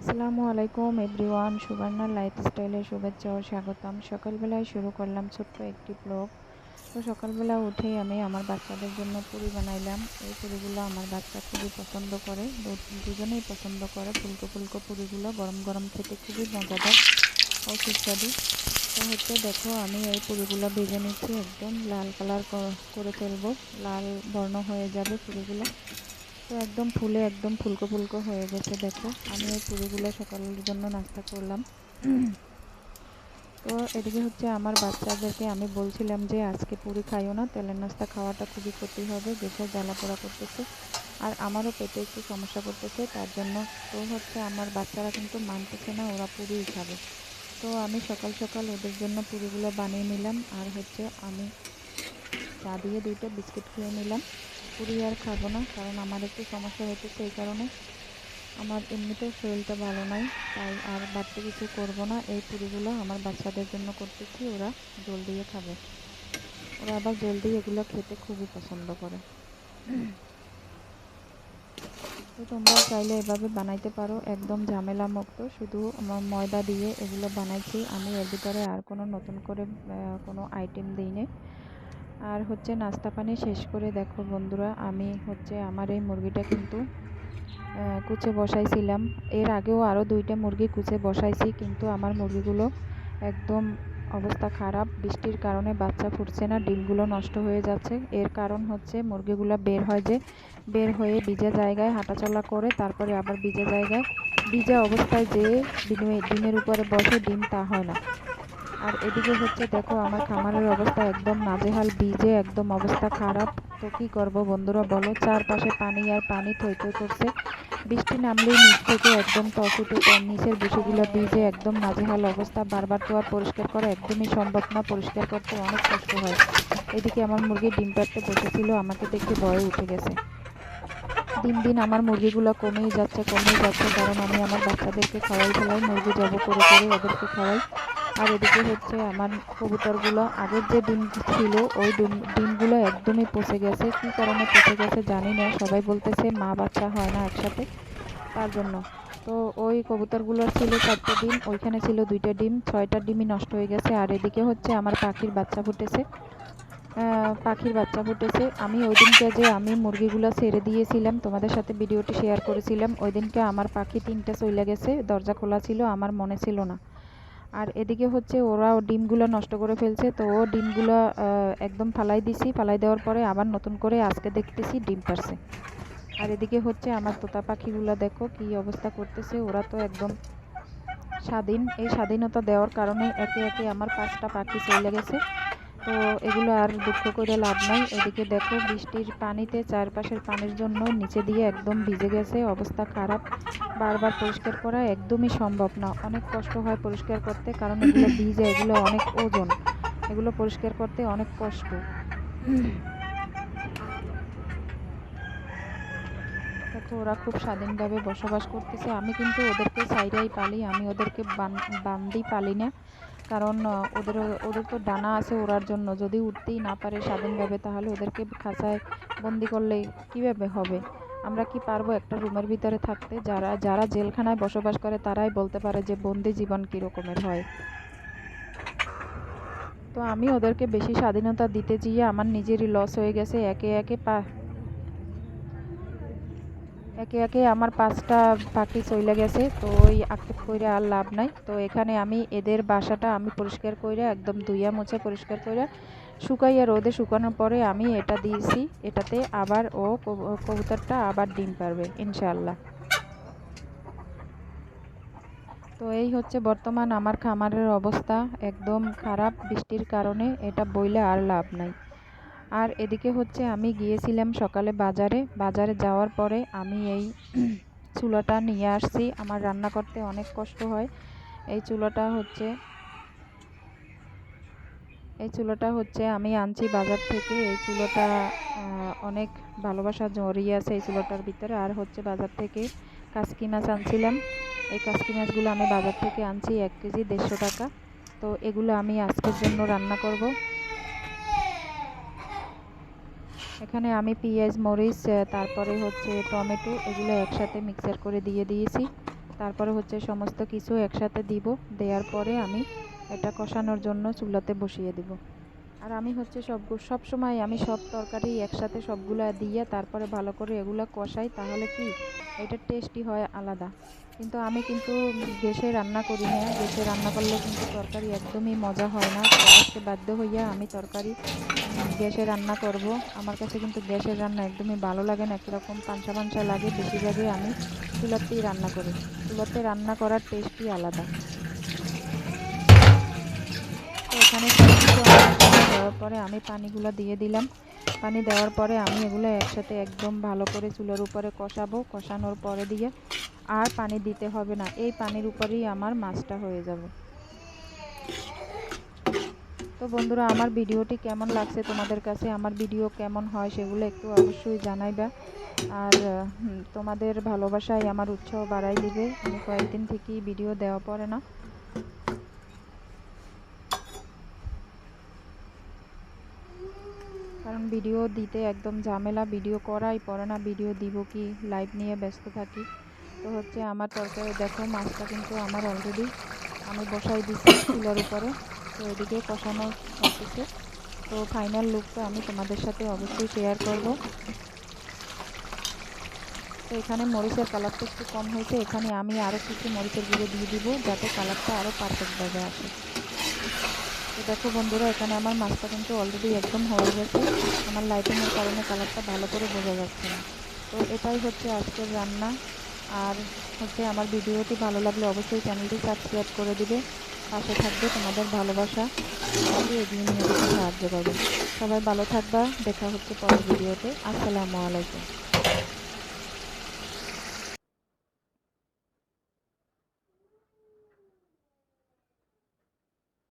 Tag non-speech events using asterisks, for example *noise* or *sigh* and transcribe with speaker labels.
Speaker 1: আসসালামু আলাইকুম এভরিওয়ান, সুবর্ণা লাইফস্টাইলে শুভেচ্ছা ও স্বাগতম। সকালবেলায় শুরু করলাম ছোট্ট একটি ব্লগ। তো সকালবেলা উঠেই আমি আমার বাচ্চাদের জন্য পুরি বানাইলাম। এই পুরিগুলো আমার বাচ্চা খুবই পছন্দ করে। দুজনেই পছন্দ করে। ফুলকো ফুলকো পুরিগুলো গরম গরম খেতে খুবই মজাদার ও সুস্বাদু। তো হচ্ছে দেখো, আমি এই পুরিগুলো ভেজে নিচ্ছি একদম লাল কালার করে ফেলব লাল বর্ণ হয়ে যাবে পুরিগুলো। তো একদম ফুলে, একদম ফুলকো ফুলকো হয়ে গেছে, দেখো। আমি এই পুরিগুলো সকালের জন্য নাস্তা করলাম। তো এদিকে হচ্ছে আমার বাচ্চাদেরকে আমি বলছিলাম যে, আজকে পুরি খাইও না তেলের নাস্তা খাওয়াটা খুবই ক্ষতি হবে গ্যাসে জ্বালা পোড়া করতেছে। আর আমারও পেটে একটু সমস্যা করতেছে, তার জন্য তো হচ্ছে আমার বাচ্চারা কিন্তু মানতেছে না, ওরা পুরিই খাবে। তো আমি সকাল সকাল ওদের জন্য পুরিগুলো বানিয়ে নিলাম, আর হচ্ছে আমি চা দিয়ে দুইটা বিস্কিট খেয়ে নিলাম। পুরি আর খাব না, কারণ আমার একটু সমস্যা হতেছে এই কারণে। আমার এমনিতেও শরীরটা ভালো নাই, তাই আর বাড়তি কিছু করব না। এই পুরিগুলো আমার বাচ্চাদের জন্য করতেছি, ওরা জলদি খাবে। ওরা আবার জলদি এগুলো খেতে খুবই পছন্দ করে। তো তোমরা চাইলে এভাবে বানাইতে পারো, একদম ঝামেলা মুক্ত শুধু আমার ময়দা দিয়ে এগুলো বানাইছি, আমি এর ভিতরে আর কোনো নতুন করে কোনো আইটেম দিই আর হচ্ছে নাস্তা পানি শেষ করে দেখো বন্ধুরা, আমি হচ্ছে আমার এই মুরগিটা কিন্তু কুচে বসাইছিলাম। এর আগেও আরও দুইটা মুরগি কুচে বসাইছি, কিন্তু আমার মুরগিগুলো একদম অবস্থা খারাপ। বৃষ্টির কারণে বাচ্চা ফুটছে না, ডিমগুলো নষ্ট হয়ে যাচ্ছে। এর কারণ হচ্ছে মুরগিগুলো বের হয় যে, বের হয়ে ভিজা জায়গায় হাঁটাচলা করে, তারপরে আবার ভিজা জায়গায়। ভিজা অবস্থায় যে ডিমের উপরে বসে, ডিম তা হয় না। আর এদিকে হচ্ছে দেখো, আমার খামারের অবস্থা একদম নাজেহাল, ভিজে একদম অবস্থা খারাপ। তো কী করব বন্ধুরা বলো? চারপাশে পানি আর পানি থই থই করছে। বৃষ্টি নামলেই নিচ থেকে একদম টসুটে নিচের বুসিগুলো ভিজে একদম নাজেহাল অবস্থা। বারবার তো আর পরিষ্কার করা একদমই সম্ভব না। পরিষ্কার করতে অনেক কষ্ট হয়। এদিকে আমার মুরগি ডিম পাড়তে বসেছিল, আমাকে দেখে ভয়ে উঠে গেছে। দিন দিন আমার মুরগিগুলো কমেই যাচ্ছে কমেই যাচ্ছে, কারণ আমি আমার বাচ্চাদেরকে খাওয়াই ফেলাই, মুরগি জব করে করে ওদেরকে খাওয়াই। আর এদিকে হচ্ছে আমার কবুতরগুলো, আগের যে ডিম ছিল, ওই ডিম, ডিমগুলো একদমই পচে গেছে। কি কারণে পচে গেছে জানি না, সবাই বলতেছে মা বাচ্চা হয় না একসাথে, তার জন্য। তো ওই কবুতরগুলো ছিল চারটে ডিম, ওইখানে ছিল দুইটা ডিম, ছয়টা ডিমই নষ্ট হয়ে গেছে। আর এদিকে হচ্ছে আমার পাখির বাচ্চা ফুটেছে। পাখির বাচ্চা ফুটেছে। আমি ওই দিনকে যে আমি মুরগিগুলো ছেড়ে দিয়েছিলাম, তোমাদের সাথে ভিডিওটি শেয়ার করেছিলাম, ওই দিনকে আমার পাখি তিনটা চলে গেছে, দরজা খোলা ছিল, আমার মনে ছিল না। আর এদিকে হচ্ছে ওরা ডিমগুলো নষ্ট করে ফেলছে, তো ও ডিমগুলো একদম ফালাই দিছি। ফালাই দেওয়ার পরে আবার নতুন করে আজকে দেখতেছি ডিম পারছে আর এদিকে হচ্ছে আমার তোতা পাখিগুলো দেখো কি অবস্থা করতেছে। ওরা তো একদম স্বাধীন। এই স্বাধীনতা দেওয়ার কারণে একে একে আমার পাঁচটা পাখি চলে গেছে। তো এগুলো আর দুঃখ করে লাভ নাই। এদিকে দেখো, বৃষ্টির পানিতে চারপাশের পানির জন্য নিচে দিয়ে একদম ভিজে গেছে। অবস্থা খারাপ। বারবার পরিষ্কার করা একদমই সম্ভব না। অনেক কষ্ট হয় পরিষ্কার করতে, কারণ এগুলো ভিজে, এগুলো অনেক ওজন। এগুলো পরিষ্কার করতে অনেক কষ্ট। দেখো, ওরা খুব স্বাধীনভাবে বসবাস করতেছে। আমি কিন্তু ওদেরকে সাইডেই পালি, আমি ওদেরকে বান্দি পালি না। কারণ ওদের ওদের তো ডানা আছে ওড়ার জন্য। যদি উঠতেই না পারে স্বাধীনভাবে, তাহলে ওদেরকে খাঁচায় বন্দি করলে কীভাবে হবে? আমরা কি পারব একটা রুমের ভিতরে থাকতে? যারা যারা জেলখানায় বসবাস করে, তারাই বলতে পারে যে বন্দি জীবন কী রকমের হয়। তো আমি ওদেরকে বেশি স্বাধীনতা দিতে গিয়ে আমার নিজেরই লস হয়ে গেছে। একে একে পা একে একে আমার পাঁচটা পাখি চলে গেছে, তো ওই আক্ষেপ করে আর লাভ নাই। তো এখানে আমি এদের বাসাটা আমি পরিষ্কার করে একদম ধুইয়া মুছে পরিষ্কার করে শুকাইয়া রোদে শুকানোর পরে আমি এটা দিয়েছি। এটাতে আবার ও কবুতরটা আবার ডিম পারবে ইনশাল্লাহ তো এই হচ্ছে বর্তমান আমার খামারের অবস্থা। একদম খারাপ বৃষ্টির কারণে এটা বইলে আর লাভ নাই। আর এদিকে হচ্ছে আমি গিয়েছিলাম সকালে বাজারে। বাজারে যাওয়ার পরে আমি এই চুলাটা নিয়ে আসছি। আমার রান্না করতে অনেক কষ্ট হয়। এই চুলাটা হচ্ছে, এই চুলোটা হচ্ছে আমি আনছি বাজার থেকে। এই চুলোটা অনেক ভালোবাসা জড়িয়ে আছে এই চুলোটার ভিতরে। আর হচ্ছে বাজার থেকে কাসকি মাছ আনছিলাম। এই কাসকি মাছগুলো আমি বাজার থেকে আনছি এক কেজি দেড়শো টাকা। তো এগুলো আমি আজকের জন্য রান্না করব। এখানে আমি পেঁয়াজ, মরিচ তারপরে হচ্ছে টমেটো এগুলো একসাথে মিক্সার করে দিয়ে দিয়েছি। তারপরে হচ্ছে সমস্ত কিছু একসাথে দিব। দেওয়ার পরে আমি এটা কষানোর জন্য চুলাতে বসিয়ে দিব। আর আমি হচ্ছে সব সব সময় আমি সব তরকারি একসাথে সবগুলো দিয়ে তারপরে ভালো করে এগুলো কষাই, তাহলে কি এটা টেস্টি হয় আলাদা। কিন্তু আমি কিন্তু গ্যাসে রান্না করি না। গ্যাসে রান্না করলে কিন্তু তরকারি একদমই মজা হয় না। আজকে বাধ্য হইয়া আমি তরকারি গ্যাসে রান্না করব। আমার কাছে কিন্তু গ্যাসের রান্না একদমই ভালো লাগে না কীরকম পাঞ্চা পাঞ্চা লাগে। বেশিরভাগই আমি চুলাতেই রান্না করি। চুলাতে রান্না করার টেস্টই আলাদা। এখানে দেওয়ার পরে আমি পানিগুলো দিয়ে দিলাম। পানি দেওয়ার পরে আমি এগুলো একসাথে একদম ভালো করে চুলের উপরে কষাবো। কষানোর পরে দিয়ে আর পানি দিতে হবে না। এই পানির উপরেই আমার মাছটা হয়ে যাবে। তো বন্ধুরা, আমার ভিডিওটি কেমন লাগছে তোমাদের কাছে, আমার ভিডিও কেমন হয় সেগুলো একটু অবশ্যই জানাইবা। আর তোমাদের ভালোবাসায় আমার উৎসাহ বাড়াই দিবে। আমি কয়েকদিন থেকেই ভিডিও দেওয়া পড়ে না। কারণ ভিডিও দিতে একদম ঝামেলা, ভিডিও করাই পড়ে না, ভিডিও দিব কি, লাইভ নিয়ে ব্যস্ত থাকি। তো হচ্ছে আমার তরকারি, দেখো, মাছটা কিন্তু আমার অলরেডি আমি বসাই দিচ্ছি *coughs* চুলার উপরে। তো এদিকে কষানো হচ্ছে। তো ফাইনাল লুকটা আমি তোমাদের সাথে অবশ্যই শেয়ার করব। তো এখানে মরিচের কালারটা একটু কম হয়েছে। এখানে আমি আরও কিছু মরিচের গুঁড়ো দিয়ে দিব যাতে কালারটা আরও পারফেক্টভাবে আসে। তো দেখো বন্ধুরা, এখানে আমার মাছটা কিন্তু অলরেডি একদম হয়ে গেছে। আমার লাইটিংয়ের কারণে কালারটা ভালো করে বোঝা যাচ্ছে না। তো এটাই হচ্ছে আজকের রান্না। আর হচ্ছে আমার ভিডিওটি ভালো লাগলে অবশ্যই চ্যানেলটি সাবস্ক্রাইব করে দিবে। পাশে থাকবে তোমাদের ভালোবাসা। আমাকে এগিয়ে নিয়ে যেতে সাহায্য করবে। সবাই ভালো থাকবা। দেখা হচ্ছে পরের ভিডিওতে। আসসালামু আলাইকুম।